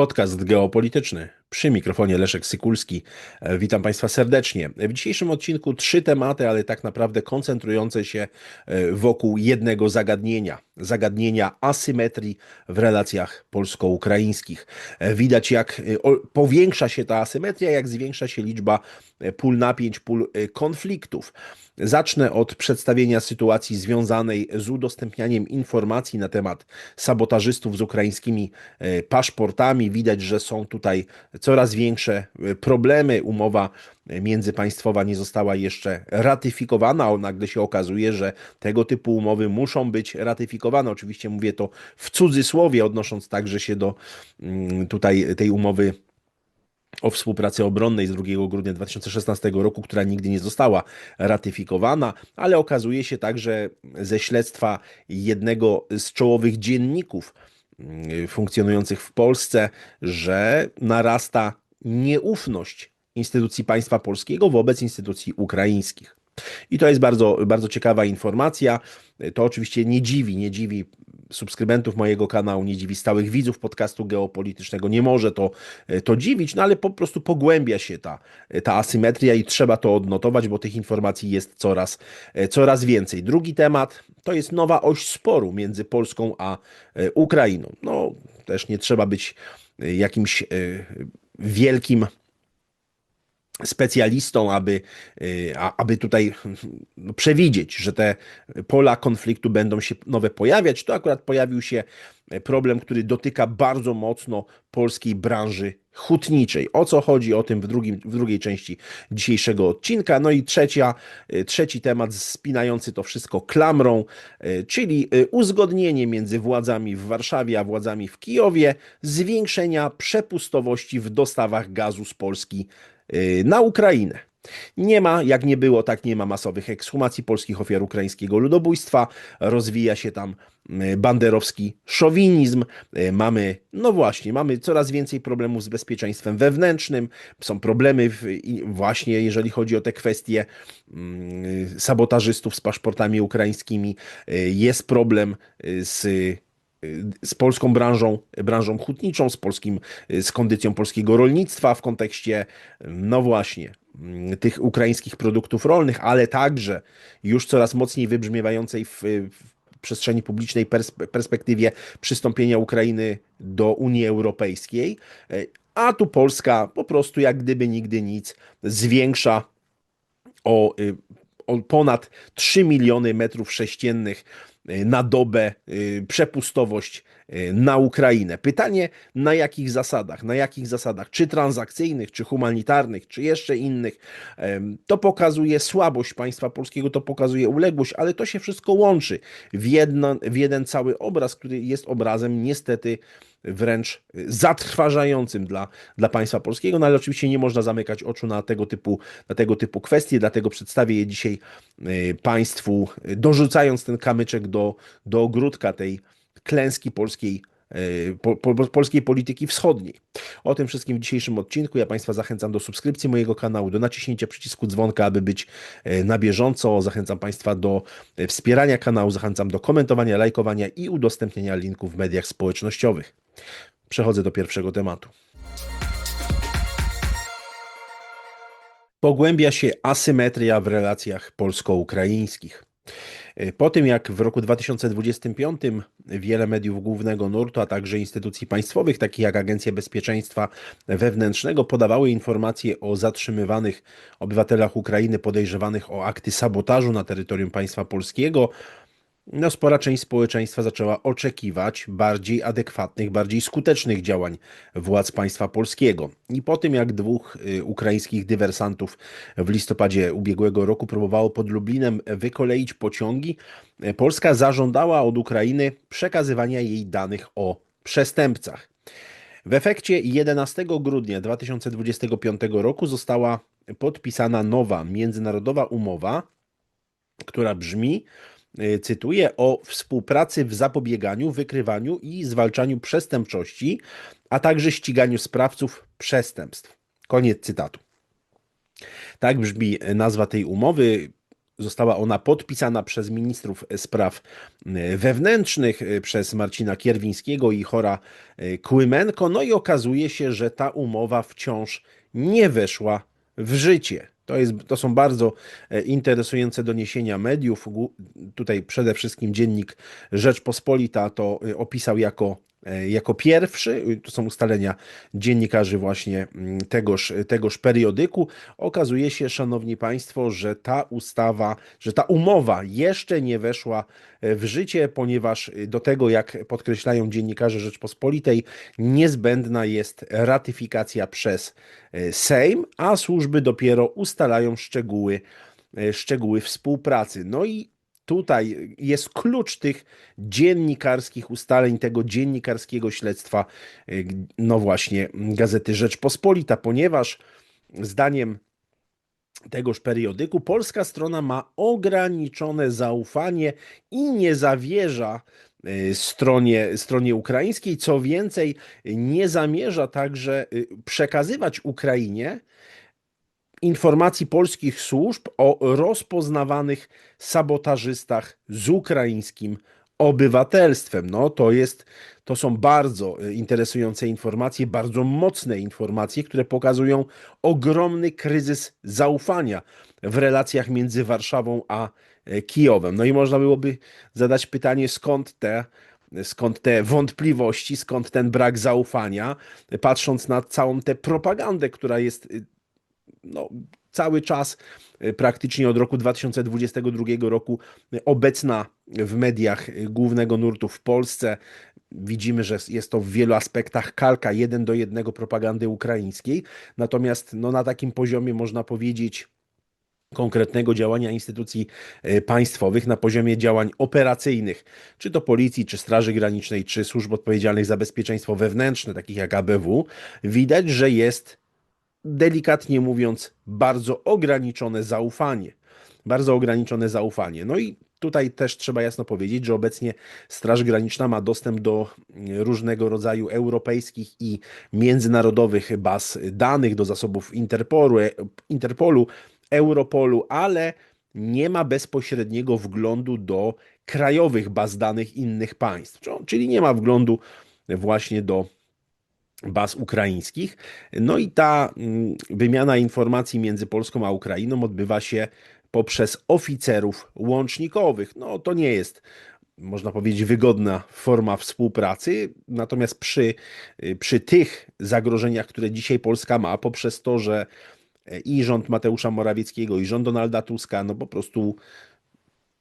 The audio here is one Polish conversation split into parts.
Podcast geopolityczny. Przy mikrofonie Leszek Sykulski. E, Witam Państwa serdecznie. W dzisiejszym odcinku trzy tematy, ale tak naprawdę koncentrujące się e, wokół jednego zagadnienia. Zagadnienia asymetrii w relacjach polsko-ukraińskich. E, Widać, jak powiększa się ta asymetria, jak zwiększa się liczba pól napięć, pól konfliktów. Zacznę od przedstawienia sytuacji związanej z udostępnianiem informacji na temat sabotażystów z ukraińskimi paszportami. Widać, że są tutaj coraz większe e, problemy. Umowa międzypaństwowa nie została jeszcze ratyfikowana, a nagle się okazuje, że tego typu umowy muszą być ratyfikowane. Oczywiście mówię to w cudzysłowie, odnosząc także się do mm, tutaj tej umowy o współpracy obronnej z 2 grudnia 2016 roku, która nigdy nie została ratyfikowana, ale okazuje się także ze śledztwa jednego z czołowych dzienników Y, funkcjonujących w Polsce, że narasta nieufność instytucji państwa polskiego wobec instytucji ukraińskich. I to jest bardzo, bardzo ciekawa informacja. To oczywiście nie dziwi, nie dziwi subskrybentów mojego kanału, nie dziwi stałych widzów podcastu geopolitycznego. Nie może to, to dziwić, no ale po prostu pogłębia się ta, ta asymetria i trzeba to odnotować, bo tych informacji jest coraz, coraz więcej. Drugi temat to jest nowa oś sporu między Polską a Ukrainą. No, też nie trzeba być jakimś wielkim specjalistą, aby, y, aby tutaj no, przewidzieć, że te pola konfliktu będą się nowe pojawiać. To akurat pojawił się problem, który dotyka bardzo mocno polskiej branży hutniczej. O co chodzi o tym w, drugim, w drugiej części dzisiejszego odcinka. No i trzecia, y, trzeci temat spinający to wszystko klamrą, y, czyli uzgodnienie między władzami w Warszawie a władzami w Kijowie zwiększenia przepustowości w dostawach gazu z Polski na Ukrainę. Nie ma, jak nie było, tak nie ma masowych ekshumacji polskich ofiar ukraińskiego ludobójstwa. Rozwija się tam y, banderowski szowinizm. Y, mamy, no właśnie, mamy coraz więcej problemów z bezpieczeństwem wewnętrznym. Są problemy w, właśnie, jeżeli chodzi o te kwestie sabotażystów z paszportami ukraińskimi. Jest problem z z polską branżą, branżą hutniczą, z, polskim, z kondycją polskiego rolnictwa w kontekście, no właśnie, tych ukraińskich produktów rolnych, ale także już coraz mocniej wybrzmiewającej w, w przestrzeni publicznej perspektywie przystąpienia Ukrainy do Unii Europejskiej. A tu Polska po prostu jak gdyby nigdy nic zwiększa o, o ponad 3 miliony metrów sześciennych Y, na dobę y, przepustowość y, na Ukrainę. Pytanie, na jakich zasadach? Na jakich zasadach? Czy transakcyjnych, czy humanitarnych, czy jeszcze innych? To pokazuje słabość państwa polskiego, to pokazuje uległość, ale to się wszystko łączy w, jedno, w jeden cały obraz, który jest obrazem niestety wręcz zatrważającym dla, dla państwa polskiego, no ale oczywiście nie można zamykać oczu na tego typu, na tego typu kwestie, dlatego przedstawię je dzisiaj y, państwu, dorzucając ten kamyczek do, do ogródka tej klęski polskiej po, po, polskiej polityki wschodniej. O tym wszystkim w dzisiejszym odcinku. Ja Państwa zachęcam do subskrypcji mojego kanału, do naciśnięcia przycisku dzwonka, aby być y, na bieżąco. Zachęcam Państwa do wspierania kanału, zachęcam do komentowania, lajkowania i udostępniania linków w mediach społecznościowych. Przechodzę do pierwszego tematu. Pogłębia się asymetria w relacjach polsko-ukraińskich. Po tym, jak w roku 2025 wiele mediów głównego nurtu, a także instytucji państwowych, takich jak Agencja Bezpieczeństwa Wewnętrznego, podawały informacje o zatrzymywanych obywatelach Ukrainy podejrzewanych o akty sabotażu na terytorium państwa polskiego, no, spora część społeczeństwa zaczęła oczekiwać bardziej adekwatnych, bardziej skutecznych działań władz państwa polskiego. I po tym, jak dwóch y, ukraińskich dywersantów w listopadzie ubiegłego roku próbowało pod Lublinem wykoleić pociągi, y, Polska zażądała od Ukrainy przekazywania jej danych o przestępcach. W efekcie 11 grudnia 2025 roku została podpisana nowa międzynarodowa umowa, która brzmi cytuję, o współpracy w zapobieganiu, wykrywaniu i zwalczaniu przestępczości, a także ściganiu sprawców przestępstw. Koniec cytatu. Tak brzmi nazwa tej umowy. Została ona podpisana przez ministrów spraw wewnętrznych, przez Marcina Kierwińskiego i Chora Kłymenko. No i okazuje się, że ta umowa wciąż nie weszła w życie. To, jest, to są bardzo interesujące doniesienia mediów. Tutaj przede wszystkim dziennik Rzeczpospolita to opisał jako E, jako pierwszy, to są ustalenia dziennikarzy właśnie mm, tegoż, tegoż periodyku, okazuje się, szanowni państwo, że ta ustawa, że ta umowa jeszcze nie weszła e, w życie, ponieważ do tego, jak podkreślają dziennikarze Rzeczpospolitej, niezbędna jest ratyfikacja przez e, Sejm, a służby dopiero ustalają szczegóły, szczegóły współpracy. No i tutaj jest klucz tych dziennikarskich ustaleń, tego dziennikarskiego śledztwa, y, no właśnie, Gazety Rzeczpospolita, ponieważ zdaniem tegoż periodyku polska strona ma ograniczone zaufanie i nie zawierza y, stronie, stronie ukraińskiej. Co więcej, nie zamierza także y, przekazywać Ukrainie informacji polskich służb o rozpoznawanych sabotażystach z ukraińskim obywatelstwem. No to jest, to są bardzo e, interesujące informacje, bardzo mocne informacje, które pokazują ogromny kryzys zaufania w relacjach między Warszawą a e, Kijowem. No i można byłoby zadać pytanie, skąd te skąd te wątpliwości, skąd ten brak zaufania, patrząc na całą tę propagandę, która jest e, no, cały czas, e, praktycznie od roku 2022 roku, obecna w mediach głównego nurtu w Polsce. Widzimy, że jest to w wielu aspektach kalka jeden do jednego propagandy ukraińskiej. Natomiast no, na takim poziomie można powiedzieć, konkretnego działania instytucji e, państwowych na poziomie działań operacyjnych, czy to policji, czy Straży Granicznej, czy służb odpowiedzialnych za bezpieczeństwo wewnętrzne, takich jak ABW, widać, że jest delikatnie mówiąc, bardzo ograniczone zaufanie. Bardzo ograniczone zaufanie. No i tutaj też trzeba jasno powiedzieć, że obecnie Straż Graniczna ma dostęp do różnego rodzaju europejskich i międzynarodowych baz danych, do zasobów Interpolu, Interpolu Europolu, ale nie ma bezpośredniego wglądu do krajowych baz danych innych państw, czyli nie ma wglądu właśnie do baz ukraińskich. No i ta mm, wymiana informacji między Polską a Ukrainą odbywa się poprzez oficerów łącznikowych. No to nie jest można powiedzieć, wygodna forma współpracy. Natomiast przy, przy tych zagrożeniach, które dzisiaj Polska ma, poprzez to, że i rząd Mateusza Morawieckiego, i rząd Donalda Tuska, no po prostu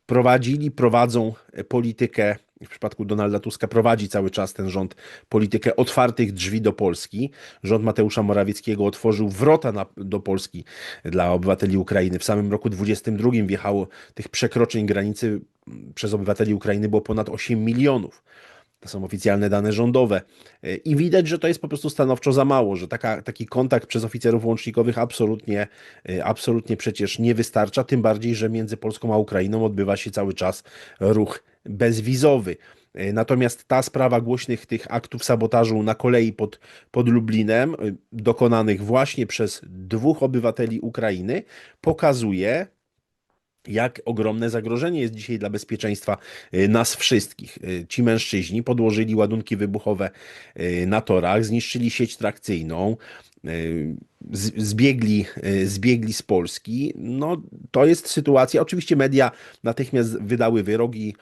prowadzili, prowadzą politykę w przypadku Donalda Tuska prowadzi cały czas ten rząd politykę otwartych drzwi do Polski. Rząd Mateusza Morawieckiego otworzył wrota na, do Polski dla obywateli Ukrainy. W samym roku 2022 wjechało tych przekroczeń granicy przez obywateli Ukrainy było ponad 8 milionów. To są oficjalne dane rządowe. I widać, że to jest po prostu stanowczo za mało, że taka, taki kontakt przez oficerów łącznikowych absolutnie, absolutnie przecież nie wystarcza, tym bardziej, że między Polską a Ukrainą odbywa się cały czas ruch bezwizowy. E, natomiast ta sprawa głośnych tych aktów sabotażu na kolei pod, pod Lublinem, e, dokonanych właśnie przez dwóch obywateli Ukrainy, pokazuje, jak ogromne zagrożenie jest dzisiaj dla bezpieczeństwa e, nas wszystkich. Ci mężczyźni podłożyli ładunki wybuchowe na torach, zniszczyli sieć trakcyjną, zbiegli, zbiegli z Polski. No, to jest sytuacja. Oczywiście media natychmiast wydały wyrogi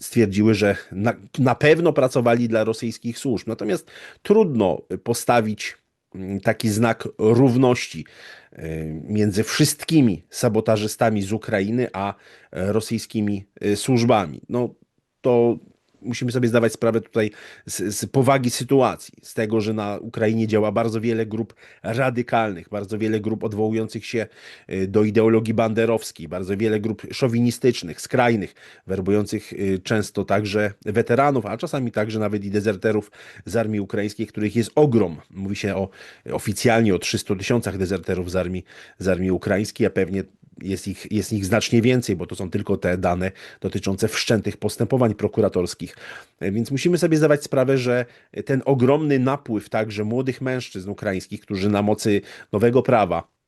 stwierdziły, że na, na pewno pracowali dla rosyjskich służb. Natomiast trudno postawić taki znak równości między wszystkimi sabotażystami z Ukrainy a rosyjskimi e, służbami. No to musimy sobie zdawać sprawę tutaj z, z, powagi sytuacji, z tego, że na Ukrainie działa bardzo wiele grup radykalnych, bardzo wiele grup odwołujących się y, do ideologii banderowskiej, bardzo wiele grup szowinistycznych, skrajnych, werbujących y, często także weteranów, a czasami także nawet i dezerterów z armii ukraińskiej, których jest ogrom. Mówi się o oficjalnie o 300 tysiącach dezerterów z armii, z armii ukraińskiej, a pewnie jest ich, jest ich znacznie więcej, bo to są tylko te dane dotyczące wszczętych postępowań prokuratorskich. Więc musimy sobie zdawać sprawę, że ten ogromny napływ także młodych mężczyzn ukraińskich, którzy na mocy nowego prawa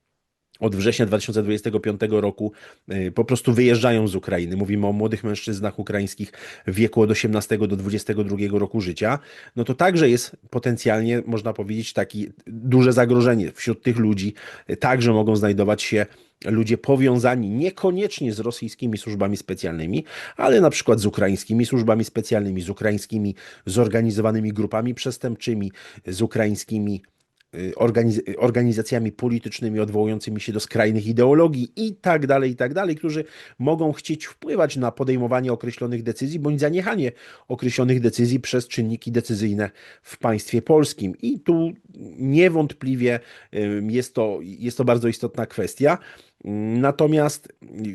od września 2025 roku y, po prostu wyjeżdżają z Ukrainy. Mówimy o młodych mężczyznach ukraińskich w wieku od 18 do 22 roku życia. No to także jest potencjalnie, można powiedzieć, takie duże zagrożenie. Wśród tych ludzi y, także mogą znajdować się ludzie powiązani niekoniecznie z rosyjskimi służbami specjalnymi, ale na przykład z ukraińskimi służbami specjalnymi, z ukraińskimi zorganizowanymi grupami przestępczymi, z ukraińskimi Y, organiz organizacjami politycznymi odwołującymi się do skrajnych ideologii i tak dalej, i tak dalej, którzy mogą chcieć wpływać na podejmowanie określonych decyzji bądź zaniechanie określonych decyzji przez czynniki decyzyjne w państwie polskim. I tu niewątpliwie jest to, jest to bardzo istotna kwestia. Natomiast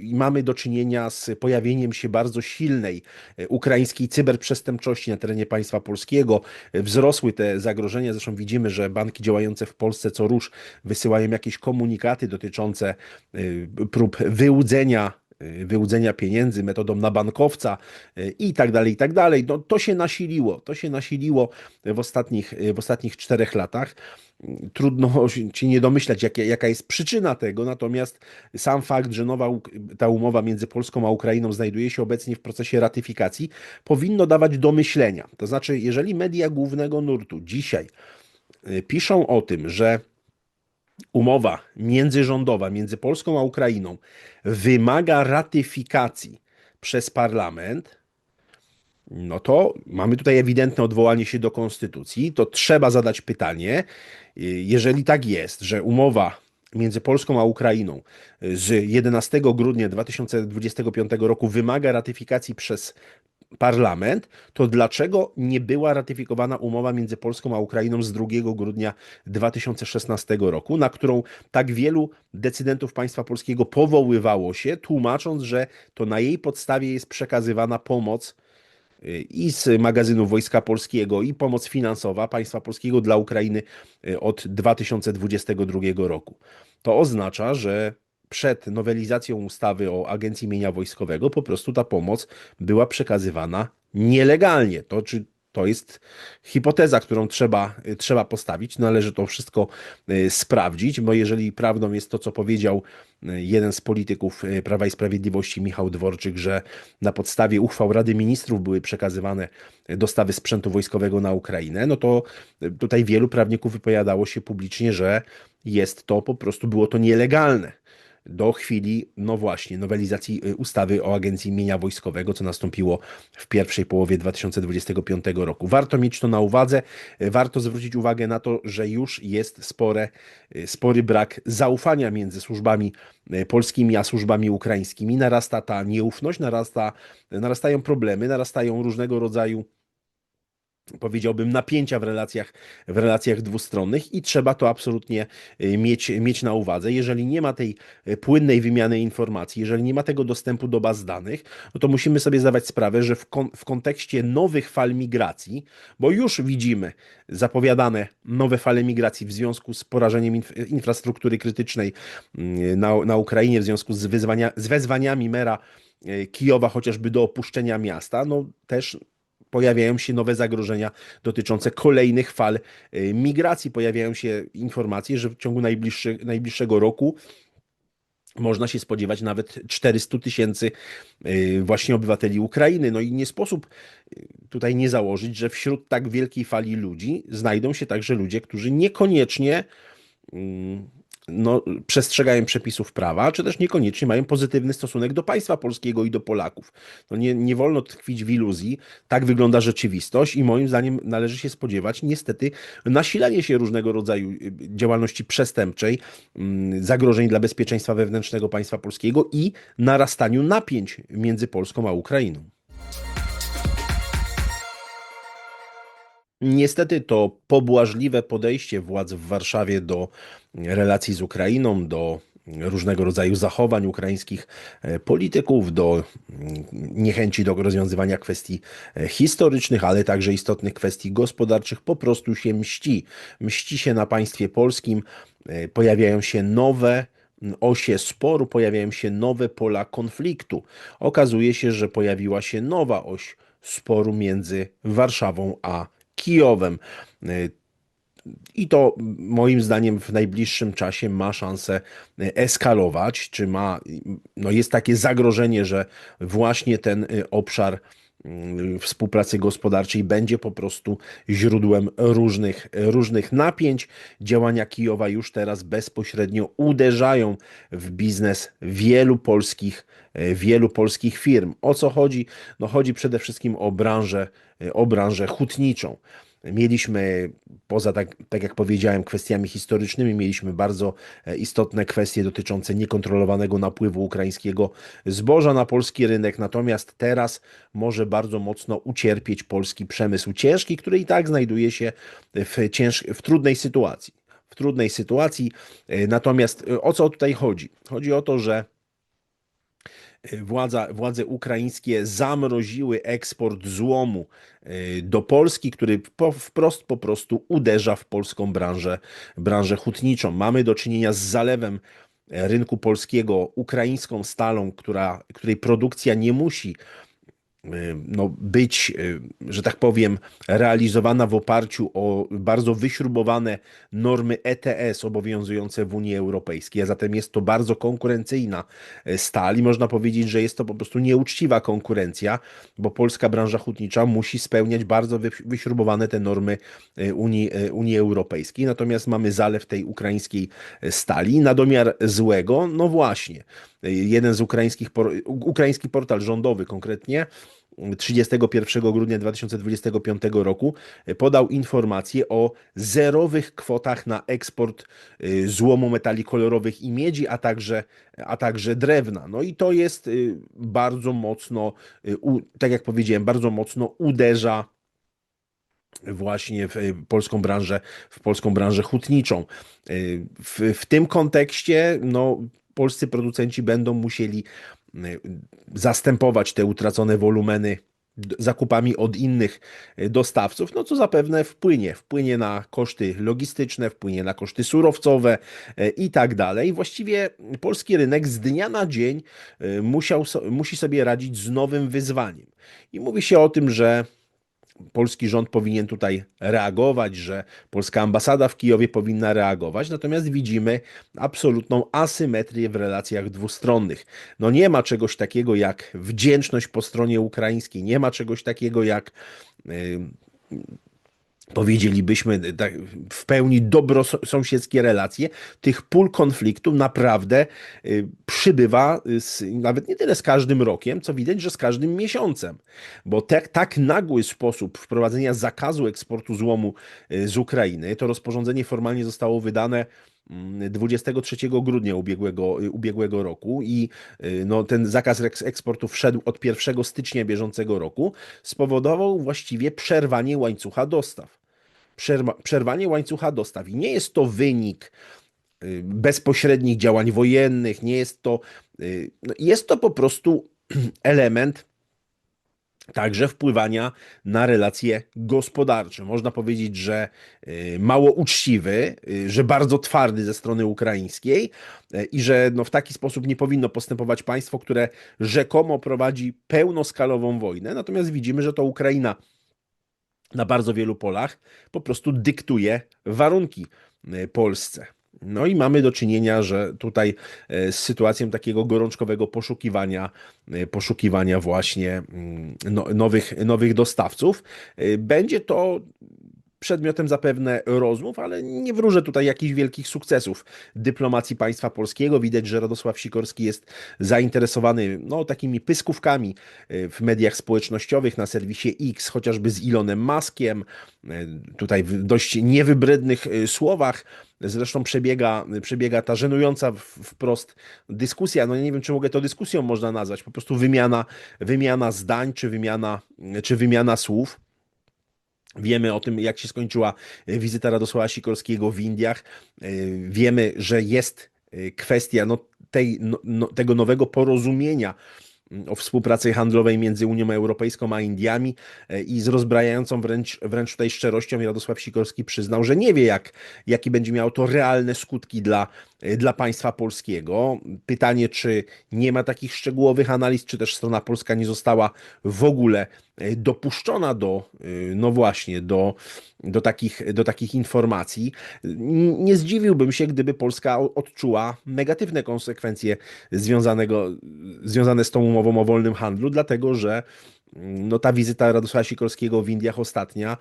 mamy do czynienia z pojawieniem się bardzo silnej e, ukraińskiej cyberprzestępczości na terenie państwa polskiego. Wzrosły te zagrożenia, zresztą widzimy, że banki działające w Polsce co rusz wysyłają jakieś komunikaty dotyczące e, prób wyłudzenia wyłudzenia pieniędzy metodą na bankowca i tak dalej, i tak dalej. No, to się nasiliło, to się nasiliło w ostatnich, w ostatnich czterech latach trudno się nie domyślać, jakie, jaka jest przyczyna tego, natomiast sam fakt, że nowa ta umowa między Polską a Ukrainą znajduje się obecnie w procesie ratyfikacji, powinno dawać do myślenia. To znaczy, jeżeli media głównego nurtu dzisiaj y, piszą o tym, że umowa międzyrządowa między Polską a Ukrainą wymaga ratyfikacji przez parlament, no to mamy tutaj ewidentne odwołanie się do konstytucji. To trzeba zadać pytanie, jeżeli tak jest, że umowa między Polską a Ukrainą z 11 grudnia 2025 roku wymaga ratyfikacji przez parlament, to dlaczego nie była ratyfikowana umowa między Polską a Ukrainą z 2 grudnia 2016 roku, na którą tak wielu decydentów państwa polskiego powoływało się, tłumacząc, że to na jej podstawie jest przekazywana pomoc i z magazynu Wojska Polskiego, i pomoc finansowa państwa polskiego dla Ukrainy y, od 2022 roku. To oznacza, że przed nowelizacją ustawy o Agencji Mienia Wojskowego po prostu ta pomoc była przekazywana nielegalnie. To, czy to jest hipoteza, którą trzeba, trzeba postawić. Należy to wszystko y, sprawdzić, bo jeżeli prawdą jest to, co powiedział y, jeden z polityków y, Prawa i Sprawiedliwości, Michał Dworczyk, że na podstawie uchwał Rady Ministrów były przekazywane dostawy sprzętu wojskowego na Ukrainę, no to tutaj wielu prawników wypowiadało się publicznie, że jest to po prostu, było to nielegalne do chwili, no właśnie, nowelizacji y, ustawy o Agencji Mienia Wojskowego, co nastąpiło w pierwszej połowie 2025 roku. Warto mieć to na uwadze, y, warto zwrócić uwagę na to, że już jest spore, y, spory brak zaufania między służbami polskimi a służbami ukraińskimi. Narasta ta nieufność, narasta, narastają problemy, narastają różnego rodzaju powiedziałbym, napięcia w relacjach, w relacjach dwustronnych i trzeba to absolutnie y, mieć, mieć na uwadze. Jeżeli nie ma tej y, płynnej wymiany informacji, jeżeli nie ma tego dostępu do baz danych, no to musimy sobie zdawać sprawę, że w, kon w kontekście nowych fal migracji, bo już widzimy zapowiadane nowe fale migracji w związku z porażeniem inf infrastruktury krytycznej mm, na, na Ukrainie, w związku z, wyzwania, z wezwaniami mera y, Kijowa chociażby do opuszczenia miasta, no też pojawiają się nowe zagrożenia dotyczące kolejnych fal y, migracji. Pojawiają się informacje, że w ciągu najbliższego roku można się spodziewać nawet 400 tysięcy y, właśnie obywateli Ukrainy. No i nie sposób y, tutaj nie założyć, że wśród tak wielkiej fali ludzi znajdą się także ludzie, którzy niekoniecznie mm, no, przestrzegają przepisów prawa, czy też niekoniecznie mają pozytywny stosunek do państwa polskiego i do Polaków. No nie, nie wolno tkwić w iluzji, tak wygląda rzeczywistość i moim zdaniem należy się spodziewać niestety nasilania się różnego rodzaju y, działalności przestępczej, mm, zagrożeń dla bezpieczeństwa wewnętrznego państwa polskiego i narastaniu napięć między Polską a Ukrainą. Niestety to pobłażliwe podejście władz w Warszawie do relacji z Ukrainą, do różnego rodzaju zachowań ukraińskich e, polityków, do mm, niechęci do rozwiązywania kwestii e, historycznych, ale także istotnych kwestii gospodarczych, po prostu się mści. Mści się na państwie polskim, e, pojawiają się nowe osie sporu, pojawiają się nowe pola konfliktu. Okazuje się, że pojawiła się nowa oś sporu między Warszawą a Kijowem. i to moim zdaniem w najbliższym czasie ma szansę eskalować, czy ma, no jest takie zagrożenie, że właśnie ten obszar mm, współpracy gospodarczej będzie po prostu źródłem różnych, różnych napięć. Działania Kijowa już teraz bezpośrednio uderzają w biznes wielu polskich, wielu polskich firm. O co chodzi? No chodzi przede wszystkim o branżę, o branżę hutniczą. Mieliśmy, poza tak, tak jak powiedziałem, kwestiami historycznymi, mieliśmy bardzo e, istotne kwestie dotyczące niekontrolowanego napływu ukraińskiego zboża na polski rynek. Natomiast teraz może bardzo mocno ucierpieć polski przemysł ciężki, który i tak znajduje się w, cięż, w trudnej sytuacji. W trudnej sytuacji. E, natomiast e, o co tutaj chodzi? Chodzi o to, że władza, władze ukraińskie zamroziły eksport złomu y, do Polski, który wprost po prostu uderza w polską branżę, branżę hutniczą. Mamy do czynienia z zalewem rynku polskiego ukraińską stalą, która, której produkcja nie musi Y, no, być, y, że tak powiem, realizowana w oparciu o bardzo wyśrubowane normy ETS obowiązujące w Unii Europejskiej, a zatem jest to bardzo konkurencyjna y, stal i można powiedzieć, że jest to po prostu nieuczciwa konkurencja, bo polska branża hutnicza musi spełniać bardzo wyśrubowane te normy Unii, Unii Europejskiej, natomiast mamy zalew tej ukraińskiej stali. Na domiar złego, no właśnie, jeden z ukraińskich, ukraiński portal rządowy konkretnie, 31 grudnia 2025 roku podał informację o zerowych kwotach na eksport y, złomu metali kolorowych i miedzi, a także, a także drewna. No i to jest y, bardzo mocno, y, tak jak powiedziałem, bardzo mocno uderza właśnie w polską branżę, w polską branżę hutniczą. W, w tym kontekście no, polscy producenci będą musieli y, zastępować te utracone wolumeny zakupami od innych y, dostawców, no co zapewne wpłynie, wpłynie na koszty logistyczne, wpłynie na koszty surowcowe y, i tak dalej. Właściwie polski rynek z dnia na dzień musiał, musi sobie radzić z nowym wyzwaniem. I mówi się o tym, że polski rząd powinien tutaj reagować, że polska ambasada w Kijowie powinna reagować, natomiast widzimy absolutną asymetrię w relacjach dwustronnych. No nie ma czegoś takiego jak wdzięczność po stronie ukraińskiej, nie ma czegoś takiego jak powiedzielibyśmy, tak, w pełni dobrosąsiedzkie relacje, tych pól konfliktu naprawdę y, przybywa z, nawet nie tyle z każdym rokiem, co widać, że z każdym miesiącem. Bo te, tak nagły sposób wprowadzenia zakazu eksportu złomu y, z Ukrainy, to rozporządzenie formalnie zostało wydane 23 mm, grudnia ubiegłego, y, ubiegłego roku i no, ten zakaz eksportu wszedł od 1 stycznia bieżącego roku, spowodował właściwie przerwanie łańcucha dostaw przerwanie łańcucha dostaw. I nie jest to wynik y, bezpośrednich działań wojennych, nie jest to, y, no, jest to po prostu element także wpływania na relacje gospodarcze. Można powiedzieć, że y, mało uczciwy, że bardzo twardy ze strony ukraińskiej i że no w taki sposób nie powinno postępować państwo, które rzekomo prowadzi pełnoskalową wojnę. Natomiast widzimy, że to Ukraina na bardzo wielu polach po prostu dyktuje warunki Polsce. No i mamy do czynienia, że tutaj e, z sytuacją takiego gorączkowego poszukiwania, e, poszukiwania właśnie mm, no, nowych, nowych dostawców. Będzie to przedmiotem zapewne rozmów, ale nie wróżę tutaj jakichś wielkich sukcesów dyplomacji państwa polskiego. Widać, że Radosław Sikorski jest zainteresowany no, takimi pyskówkami e, w mediach społecznościowych, na serwisie X, chociażby z Elonem Maskiem, e, tutaj w dość niewybrednych e, słowach. Zresztą przebiega, przebiega ta żenująca wprost dyskusja. No nie wiem, czy mogę to dyskusją można nazwać, po prostu wymiana, wymiana zdań, czy wymiana, czy wymiana słów. Wiemy o tym, jak się skończyła e, wizyta Radosława Sikorskiego w Indiach. E, wiemy, że jest e, kwestia no, tej, no, no, tego nowego porozumienia mm, o współpracy handlowej między Unią Europejską a Indiami i z rozbrajającą wręcz, wręcz tutaj szczerością Radosław Sikorski przyznał, że nie wie, jak, jakie będzie miało to realne skutki dla dla państwa polskiego. Pytanie, czy nie ma takich szczegółowych analiz, czy też strona polska nie została w ogóle dopuszczona do, e, no właśnie, do, do, takich, do takich informacji. Nie zdziwiłbym się, gdyby Polska odczuła negatywne konsekwencje związanego, związane z tą umową o wolnym handlu, dlatego że no ta wizyta Radosława Sikorskiego w Indiach ostatnia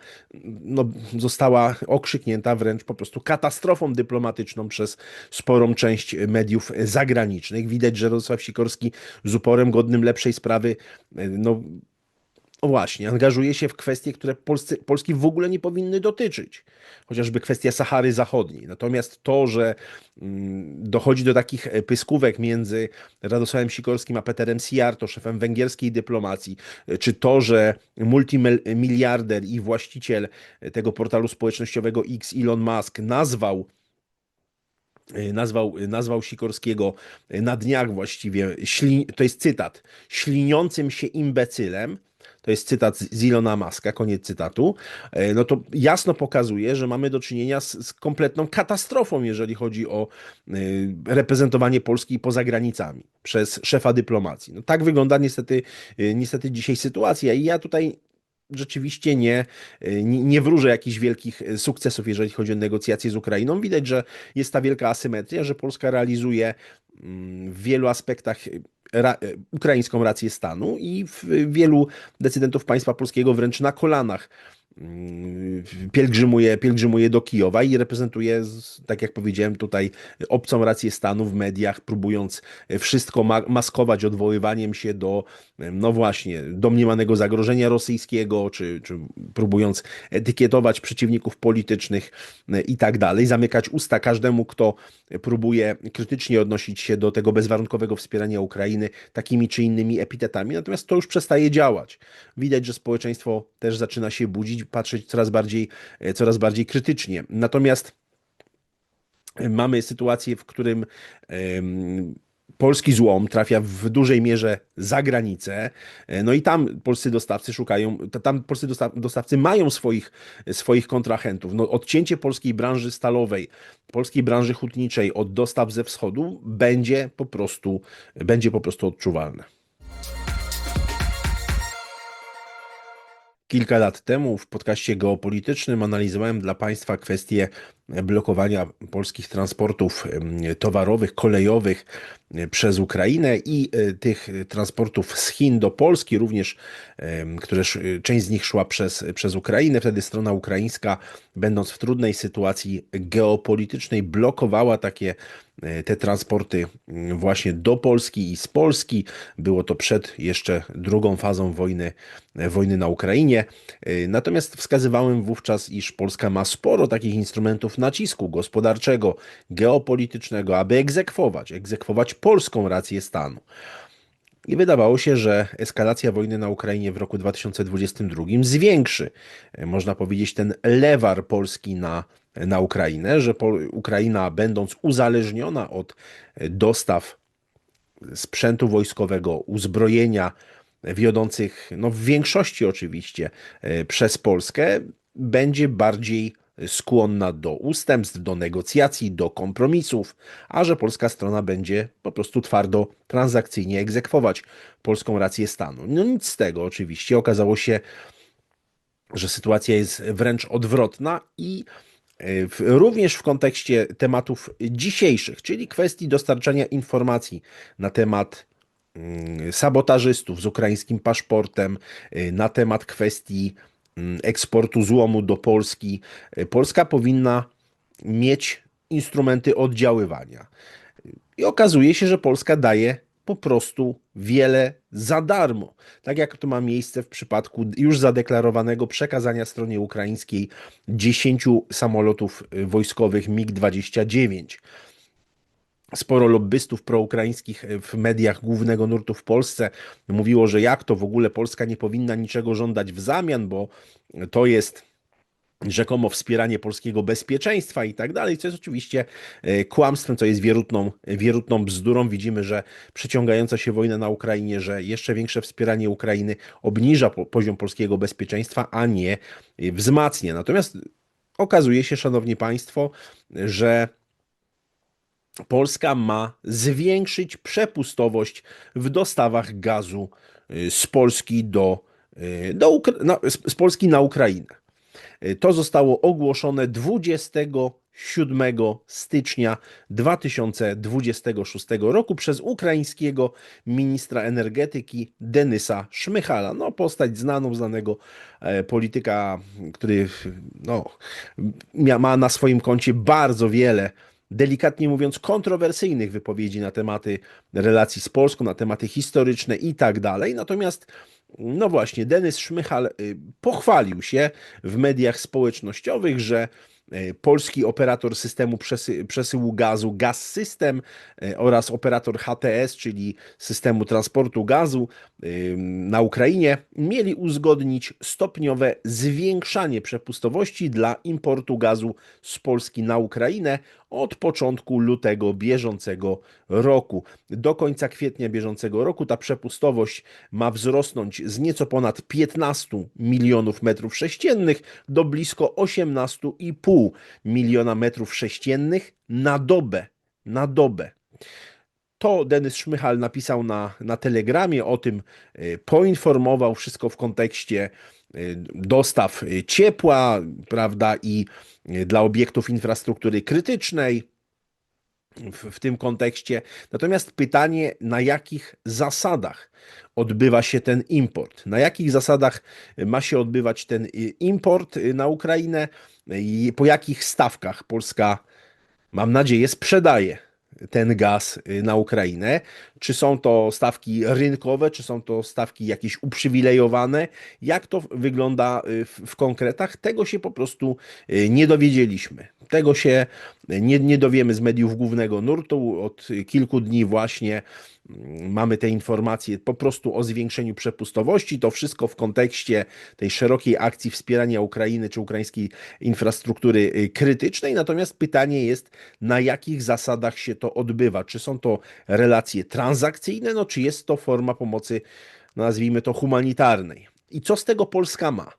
no, została okrzyknięta wręcz po prostu katastrofą dyplomatyczną przez sporą część mediów zagranicznych. Widać, że Radosław Sikorski z uporem godnym lepszej sprawy no, o właśnie, angażuje się w kwestie, które Polscy, Polski w ogóle nie powinny dotyczyć, chociażby kwestia Sahary Zachodniej. Natomiast to, że mm, dochodzi do takich e, pyskówek między Radosławem Sikorskim a Peterem Sijarto, szefem węgierskiej dyplomacji, e, czy to, że multimiliarder i właściciel e, tego portalu społecznościowego X, Elon Musk, nazwał nazwał, nazwał Sikorskiego na dniach właściwie, to jest cytat, śliniącym się imbecylem, to jest cytat z Ilona Maska, koniec cytatu, e, no to jasno pokazuje, że mamy do czynienia z, z kompletną katastrofą, jeżeli chodzi o e, reprezentowanie Polski poza granicami przez szefa dyplomacji. No tak wygląda niestety, e, niestety dzisiaj sytuacja i ja tutaj rzeczywiście nie, nie, wróżę jakichś wielkich sukcesów, jeżeli chodzi o negocjacje z Ukrainą. Widać, że jest ta wielka asymetria, że Polska realizuje mm, w wielu aspektach ra, ukraińską rację stanu i wielu decydentów państwa polskiego wręcz na kolanach pielgrzymuje, pielgrzymuje do Kijowa i reprezentuje, tak jak powiedziałem tutaj, obcą rację stanu w mediach, próbując wszystko maskować odwoływaniem się do, no właśnie, domniemanego zagrożenia rosyjskiego, czy, czy próbując etykietować przeciwników politycznych i tak dalej, zamykać usta każdemu, kto próbuje krytycznie odnosić się do tego bezwarunkowego wspierania Ukrainy takimi czy innymi epitetami, natomiast to już przestaje działać. Widać, że społeczeństwo też zaczyna się budzić, patrzeć coraz bardziej, coraz bardziej krytycznie. Natomiast mamy sytuację, w którym polski złom trafia w dużej mierze za granicę, e, no i tam polscy dostawcy szukają, tam polscy dostawcy mają swoich, swoich kontrahentów. No, odcięcie polskiej branży stalowej, polskiej branży hutniczej od dostaw ze wschodu będzie po prostu, będzie po prostu odczuwalne. Kilka lat temu w podcaście geopolitycznym analizowałem dla Państwa kwestię blokowania polskich transportów towarowych, kolejowych przez Ukrainę i e, tych transportów z Chin do Polski, również które część z nich szła przez, przez Ukrainę. Wtedy strona ukraińska, będąc w trudnej sytuacji geopolitycznej, blokowała takie e, te transporty właśnie do Polski i z Polski. Było to przed jeszcze drugą fazą wojny, e, wojny na Ukrainie. Natomiast wskazywałem wówczas, iż Polska ma sporo takich instrumentów nacisku gospodarczego, geopolitycznego, aby egzekwować, egzekwować polską rację stanu. I wydawało się, że eskalacja wojny na Ukrainie w roku 2022 zwiększy, można powiedzieć, ten lewar Polski na, na Ukrainę, że Ukraina, będąc uzależniona od dostaw sprzętu wojskowego, uzbrojenia wiodących, no w większości oczywiście, przez Polskę, będzie bardziej skłonna do ustępstw, do negocjacji, do kompromisów, a że polska strona będzie po prostu twardo, transakcyjnie egzekwować polską rację stanu. No nic z tego oczywiście. Okazało się, że sytuacja jest wręcz odwrotna i e, w, również w kontekście tematów dzisiejszych, czyli kwestii dostarczania informacji na temat mm, sabotażystów z ukraińskim paszportem, e, na temat kwestii eksportu złomu do Polski, Polska powinna mieć instrumenty oddziaływania. I okazuje się, że Polska daje po prostu wiele za darmo. Tak jak to ma miejsce w przypadku już zadeklarowanego przekazania stronie ukraińskiej 10 samolotów e, wojskowych MiG-29 sporo lobbystów proukraińskich w mediach głównego nurtu w Polsce mówiło, że jak to w ogóle Polska nie powinna niczego żądać w zamian, bo to jest rzekomo wspieranie polskiego bezpieczeństwa i tak dalej, co jest oczywiście e, kłamstwem, co jest wierutną, wierutną bzdurą. Widzimy, że przeciągająca się wojna na Ukrainie, że jeszcze większe wspieranie Ukrainy obniża poziom polskiego bezpieczeństwa, a nie wzmacnia. Natomiast okazuje się, szanowni państwo, że Polska ma zwiększyć przepustowość w dostawach gazu y, z Polski do, y, do na, z Polski na Ukrainę. Y, To zostało ogłoszone 27 stycznia 2026 roku przez ukraińskiego ministra energetyki Denysa Szmychala. No, postać znaną, znanego e, polityka, który no, ma na swoim koncie bardzo wiele delikatnie mówiąc, kontrowersyjnych wypowiedzi na tematy relacji z Polską, na tematy historyczne i tak dalej. Natomiast, no właśnie, Denys Szmychal y, pochwalił się w mediach społecznościowych, że y, polski operator systemu przesy przesyłu gazu Gaz System y, oraz operator HTS, czyli systemu transportu gazu na Ukrainie, mieli uzgodnić stopniowe zwiększanie przepustowości dla importu gazu z Polski na Ukrainę od początku lutego bieżącego roku. Do końca kwietnia bieżącego roku ta przepustowość ma wzrosnąć z nieco ponad 15 milionów metrów sześciennych do blisko 18,5 miliona metrów sześciennych na dobę. Na dobę. To Denys Szmychal napisał na, na telegramie o tym, y, poinformował wszystko w kontekście dostaw y, ciepła, prawda, i y, dla obiektów infrastruktury krytycznej w, w tym kontekście. Natomiast pytanie, na jakich zasadach odbywa się ten import? Na jakich zasadach ma się odbywać ten y, import y, na Ukrainę? I po jakich stawkach Polska, mam nadzieję, sprzedaje ten gaz y, na Ukrainę? Czy są to stawki rynkowe, czy są to stawki jakieś uprzywilejowane? Jak to wygląda y, w, w konkretach? Tego się po prostu y, nie dowiedzieliśmy. Tego się nie, nie dowiemy z mediów głównego nurtu. Od kilku dni właśnie mamy te informacje po prostu o zwiększeniu przepustowości. To wszystko w kontekście tej szerokiej akcji wspierania Ukrainy czy ukraińskiej infrastruktury y, krytycznej. Natomiast pytanie jest, na jakich zasadach się to odbywa? Czy są to relacje transakcyjne, no czy jest to forma pomocy, nazwijmy to humanitarnej? I co z tego Polska ma?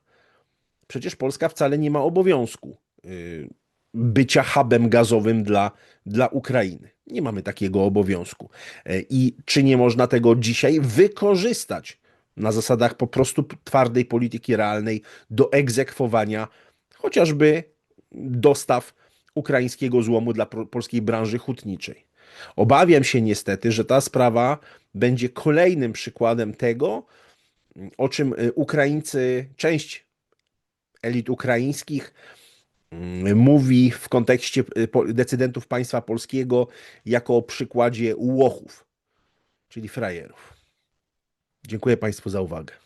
Przecież Polska wcale nie ma obowiązku y, bycia hubem gazowym dla, dla Ukrainy. Nie mamy takiego obowiązku. E, I czy nie można tego dzisiaj wykorzystać na zasadach po prostu twardej polityki realnej do egzekwowania chociażby dostaw ukraińskiego złomu dla polskiej branży hutniczej? Obawiam się niestety, że ta sprawa będzie kolejnym przykładem tego, o czym y, Ukraińcy, część elit ukraińskich mówi w kontekście y, decydentów państwa polskiego jako o przykładzie łochów, czyli frajerów. Dziękuję Państwu za uwagę.